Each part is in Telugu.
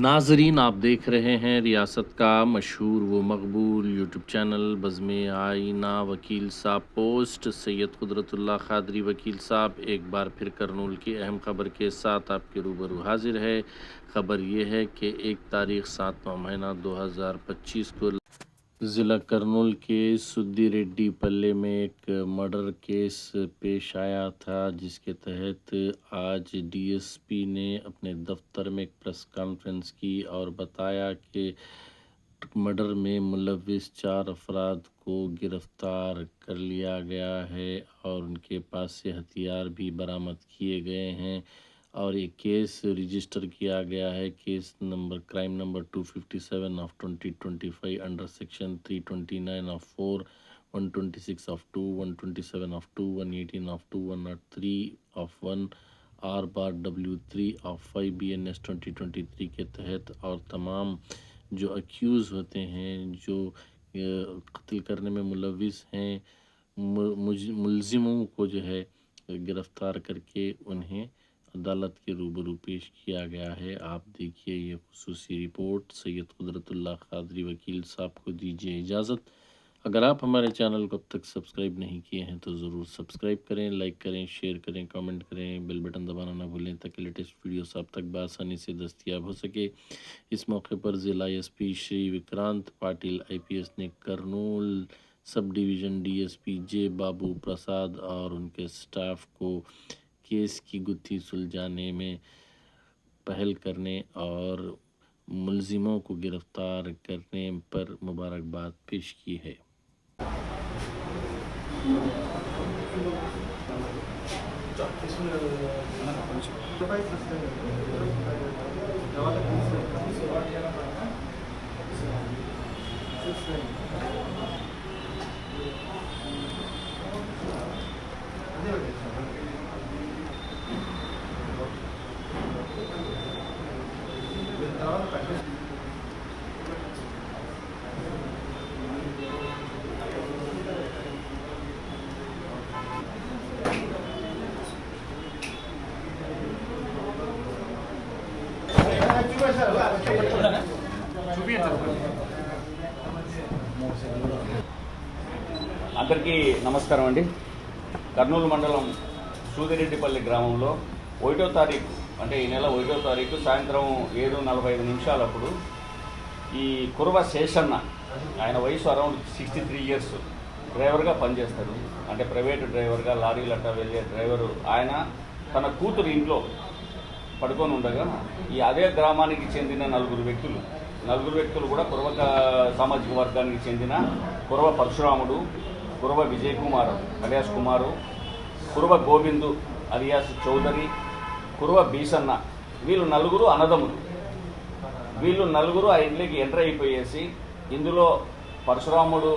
ناظرین، آپ دیکھ رہے ہیں ریاست کا مشہور و مقبول یوٹیوب چینل، بزم آئینہ وکیل صاحب پوسٹ، سید قدرت اللہ خادری وکیل صاحب، ایک بار پھر کرنول کی اہم خبر کے ساتھ آپ کے روبرو حاضر ہے۔ خبر یہ ہے کہ ایک تاریخ، ساتواں مہینہ، دو ہزار پچیس کو ضلع کرنول کے سدی ریڈی پلے میں ایک مرڈر کیس پیش آیا تھا، جس کے تحت آج ڈی ایس پی نے اپنے دفتر میں ایک پریس کانفرنس کی اور بتایا کہ مرڈر میں ملوث چار افراد کو گرفتار کر لیا گیا ہے اور ان کے پاس سے ہتھیار بھی برآمد کیے گئے ہیں۔ اور یہ کیس رجسٹر کیا گیا ہے کیس نمبر کرائم نمبر 257 آف 2025 انڈر سیکشن 329 آف 4 126 آف 2 127 آف 2 118 آف 2 103 آف 1 آر بار ڈبلیو 3 آف 5 بی این ایس 2023 کے تحت اور تمام جو اکیوز ہوتے ہیں، جو قتل کرنے میں ملوث ہیں ملزموں کو جو ہے گرفتار کر کے انہیں عدالت کے روبرو پیش کیا گیا ہے۔ آپ دیکھیے، یہ خصوصی رپورٹ سید قدرت اللہ قادری وکیل صاحب کو دیجیے اجازت۔ اگر آپ ہمارے چینل کو اب تک سبسکرائب نہیں کیے ہیں تو ضرور سبسکرائب کریں، لائک کریں، شیئر کریں، کامنٹ کریں۔ بیل بٹن دبانا نہ بھولیں تاکہ لیٹسٹ ویڈیوز آپ تک بآسانی سے دستیاب ہو سکے۔ اس موقع پر ضلع ایس پی شری وکرانت پاٹل آئی پی ایس نے کرنول سب ڈیویژن ڈی ایس پی جے بابو پرساد اور ان کے سٹاف کو کیس کی گتھی سلجھانے میں پہل کرنے اور ملزموں کو گرفتار کرنے پر مبارکباد پیش کی ہے۔ అందరికీ నమస్కారం అండి. కర్నూలు మండలం సూదిరెడ్డిపల్లి గ్రామంలో ఒకటో తారీఖు అంటే ఈ నెల ఒకటో తారీఖు సాయంత్రం ఏడు నలభై ఐదు నిమిషాలప్పుడు ఈ కురవ శేషన్న ఆయన వయసు అరౌండ్ సిక్స్టీ త్రీ ఇయర్స్ డ్రైవర్గా పనిచేస్తాడు. అంటే ప్రైవేట్ డ్రైవర్గా లారీలట్ట వెళ్ళే డ్రైవరు ఆయన తన కూతురు ఇంట్లో పడుకొని ఉండగా ఈ అదే గ్రామానికి చెందిన నలుగురు వ్యక్తులు నలుగురు వ్యక్తులు కూడా కురవ సామాజిక వర్గానికి చెందిన కురవ పరశురాముడు కురవ విజయ్ కుమార్ అలియాస్ కుమారు కురవ గోవిందు అలియాస్ చౌదరి కురవ బీసన్న వీళ్ళు నలుగురు అన్నదమ్ములు. వీళ్ళు నలుగురు ఆ ఇంట్లోకి ఎంటర్ అయిపోయేసి ఇందులో పరశురాముడు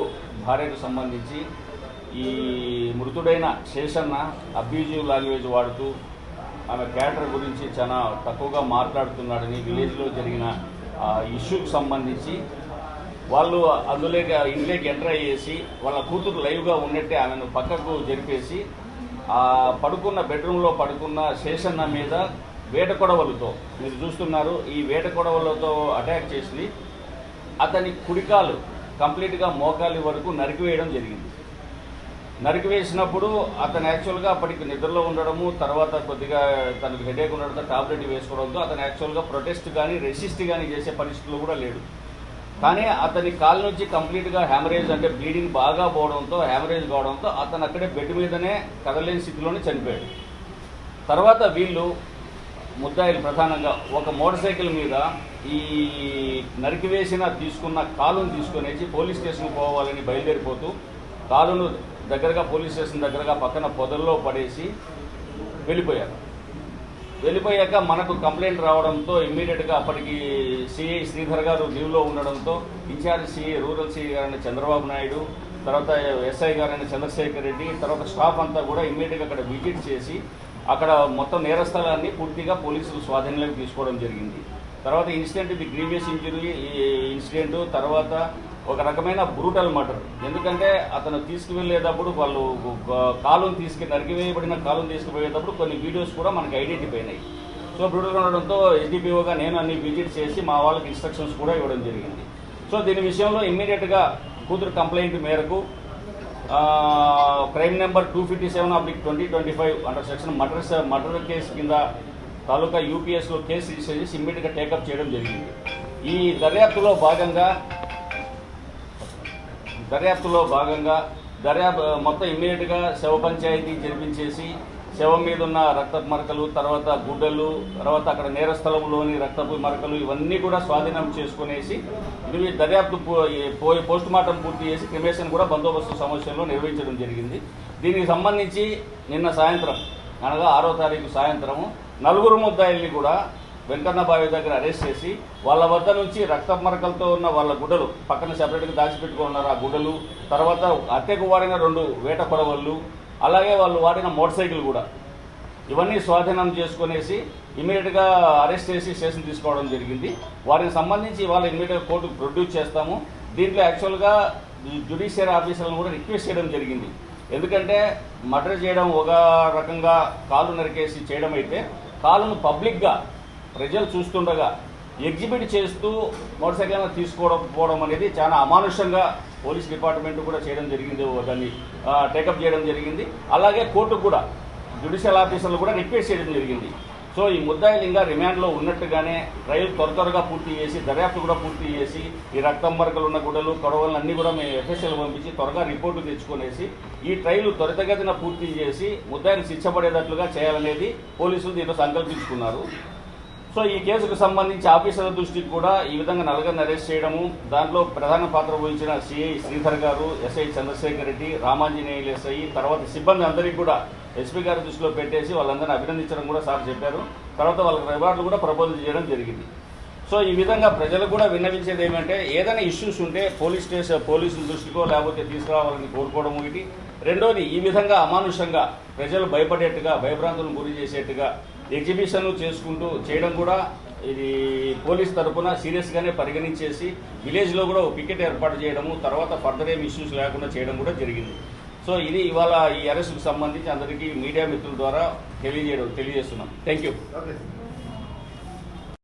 భార్యకు సంబంధించి ఈ మృతుడైన శేషన్న అబ్యూజివ్ లాంగ్వేజ్ వాడుతూ ఆమె క్యారెక్టర్ గురించి చాలా తక్కువగా మాట్లాడుతున్నాడని విలేజ్లో జరిగిన ఇష్యూకి సంబంధించి వాళ్ళు అందులోకి ఇంట్లోకి ఎంటర్ అయ్యేసి వాళ్ళ కూతురు లైవ్గా ఉన్నట్టే ఆమెను పక్కకు జరిపేసి ఆ పడుకున్న బెడ్రూమ్లో పడుకున్న శేషన్న మీద వేట కొడవలతో మీరు చూస్తున్నారు ఈ వేట కొడవలతో అటాక్ చేసి అతని కుడికాలు కంప్లీట్గా మోకాలి వరకు నరికివేయడం జరిగింది. నరికివేసినప్పుడు అతను యాక్చువల్గా అప్పటికి నిద్రలో ఉండడము తర్వాత కొద్దిగా తనకు హెడేక్ ఉండడంతో టాబ్లెట్ వేసుకోవడంతో అతను యాక్చువల్గా ప్రొటెస్ట్ కానీ రెసిస్ట్ కానీ చేసే పరిస్థితులు కూడా లేడు. కానీ అతని కాలు నుంచి కంప్లీట్గా హ్యామరేజ్ అంటే బ్లీడింగ్ బాగా పోవడంతో హ్యామరేజ్ కావడంతో అతను అక్కడే బెడ్ మీదనే కదలేని స్థితిలోనే చనిపోయాడు. తర్వాత వీళ్ళు ముద్దాయిలు ప్రధానంగా ఒక మోటార్ సైకిల్ మీద ఈ నరికివేసిన తీసుకున్న కాలును తీసుకునేసి పోలీస్ స్టేషన్కి పోవాలని బయలుదేరిపోతూ కాలును దగ్గరగా పోలీస్ స్టేషన్ దగ్గరగా పక్కన పొదల్లో పడేసి వెళ్ళిపోయారు. వెళ్ళిపోయాక మనకు కంప్లైంట్ రావడంతో ఇమ్మీడియట్గా అప్పటికి సిఐ శ్రీధర్ గారు లీవ్లో ఉండడంతో ఇన్ఛార్జ్ సిఐ రూరల్ సిఐ గారైన చంద్రబాబు నాయుడు తర్వాత ఎస్ఐ గారైన చంద్రశేఖర్ రెడ్డి తర్వాత స్టాఫ్ అంతా కూడా ఇమ్మీడియట్గా అక్కడ విజిట్ చేసి అక్కడ మొత్తం నేరస్థలాన్ని పూర్తిగా పోలీసులు స్వాధీనంలోకి తీసుకోవడం జరిగింది. తర్వాత ఇన్సిడెంట్ ఇది గ్రీవియస్ ఇంజురీ ఈ ఇన్సిడెంట్ తర్వాత ఒక రకమైన బ్రూటల్ మర్డర్. ఎందుకంటే అతను తీసుకువెళ్ళేటప్పుడు వాళ్ళు కాలును తీసుకు నరికివేయబడిన కాలును తీసుకుపోయేటప్పుడు కొన్ని వీడియోస్ కూడా మనకి ఐడెంటిఫై అయినాయి. సో బ్రూటల్గా ఉండడంతో ఎస్డిపిఓగా నేను అన్ని విజిట్ చేసి మా వాళ్ళకి ఇన్స్ట్రక్షన్స్ కూడా ఇవ్వడం జరిగింది. సో దీని విషయంలో ఇమ్మీడియట్గా కూతురు కంప్లైంట్ మేరకు crime number two fifty seven oblique twenty twenty five under section murder murder case కింద తాలూకా యూపీఎస్లో కేసు రిజిస్టర్ చేసి ఇమ్మీడియట్గా టేకప్ చేయడం జరిగింది. ఈ దర్యాప్తులో భాగంగా దర్యాప్తులో భాగంగా దర్యాప్తు మొత్తం ఇమ్మీడియట్గా శవ పంచాయతీ జరిపించేసి శవం మీద ఉన్న రక్తపు మరకలు తర్వాత గుడ్డలు తర్వాత అక్కడ నేరస్థలంలోని రక్తపు మరకలు ఇవన్నీ కూడా స్వాధీనం చేసుకునేసి ఇవి దర్యాప్తు పోయి పోస్ట్ మార్టం పూర్తి చేసి క్రిమేషన్ కూడా బందోబస్తు సమస్యల్లో నిర్వహించడం జరిగింది. దీనికి సంబంధించి నిన్న సాయంత్రం అనగా ఆరో తారీఖు సాయంత్రము నలుగురు ముద్దాయిల్ని కూడా వెంకన్న బావి దగ్గర అరెస్ట్ చేసి వాళ్ళ వద్ద నుంచి రక్త మరకలతో ఉన్న వాళ్ళ గుడ్డలు పక్కన సెపరేట్గా దాచిపెట్టుకున్నారు ఆ గుడ్డలు తర్వాత హత్యకు వాడిన రెండు వేట కొడవళ్ళు అలాగే వాళ్ళు వాడిన మోటార్ సైకిల్ కూడా. ఇవన్నీ స్వాధీనం చేసుకునేసి ఇమీడియట్గా అరెస్ట్ చేసి స్టేషన్ తీసుకోవడం జరిగింది. వారికి సంబంధించి వాళ్ళ ఇమీడియట్గా కోర్టుకు ప్రొడ్యూస్ చేస్తాము. దీంట్లో యాక్చువల్గా జ్యుడిషియరీ ఆఫీసర్లను కూడా రిక్వెస్ట్ చేయడం జరిగింది. ఎందుకంటే మర్డర్ చేయడం ఒక రకంగా కాలు నరికేసి చేయడం అయితే కాలును పబ్లిక్గా ప్రజలు చూస్తుండగా ఎగ్జిబిట్ చేస్తూ మోటార్ సైకిల్ తీసుకోవడం పోవడం అనేది చాలా అమానుషంగా పోలీస్ డిపార్ట్మెంట్ కూడా చేయడం జరిగింది దాన్ని టేకప్ చేయడం జరిగింది. అలాగే కోర్టుకు కూడా జ్యుడిషియల్ ఆఫీసర్లు కూడా రిక్వెస్ట్ చేయడం జరిగింది. సో ఈ ముద్దాయిలు ఇంకా రిమాండ్లో ఉన్నట్టుగానే ట్రయల్ త్వర త్వరగా పూర్తి చేసి దర్యాప్తు కూడా పూర్తి చేసి ఈ రక్తం మరకలు ఉన్న గుడలు కొడవలు అన్నీ కూడా మేము ఎఫ్ఎస్ఎల్ పంపించి త్వరగా రిపోర్టు తెచ్చుకునేసి ఈ ట్రయల్ త్వరితగతిన పూర్తి చేసి ముద్దాయిని శిక్షపడేటట్లుగా చేయాలనేది పోలీసులు దీంట్లో సంకల్పించుకున్నారు. సో ఈ కేసుకు సంబంధించి ఆఫీసర్ల దృష్టికి కూడా ఈ విధంగా నలుగురిని అరెస్ట్ చేయడము దాంట్లో ప్రధాన పాత్ర వహించిన CI Sridhar garu SI Chandrasekhar Reddy Ramanjaneyulu SI తర్వాత సిబ్బంది అందరికీ కూడా ఎస్పీ గారి దృష్టిలో పెట్టేసి వాళ్ళందరినీ అభినందించడం కూడా సార్ చెప్పారు. తర్వాత వాళ్ళకి రివార్డులు కూడా ప్రపోజల్ చేయడం జరిగింది. సో ఈ విధంగా ప్రజలు కూడా విన్నవించేది ఏమంటే ఏదైనా ఇష్యూస్ ఉంటే పోలీస్ స్టేషన్ పోలీసుల దృష్టికో లేకపోతే తీసుకురావాలని కోరుకోవడం ఒకటి రెండోది ఈ విధంగా అమానుషంగా ప్రజలు భయపడేట్టుగా భయభ్రాంతులను గురి చేసేట్టుగా ఎగ్జిబిషన్ చేసుకుంటూ చేయడం కూడా ఇది పోలీస్ తరఫున సీరియస్గానే పరిగణించేసి విలేజ్లో కూడా ఒక పికెట్ ఏర్పాటు చేయడము తర్వాత ఫర్దర్ ఏం ఇష్యూస్ లేకుండా చేయడం కూడా జరిగింది. సో ఇది ఇవాళ ఈ అరెస్ట్కి సంబంధించి అందరికీ మీడియా మిత్రుల ద్వారా తెలియజేయడం తెలియజేస్తున్నాం. Thank you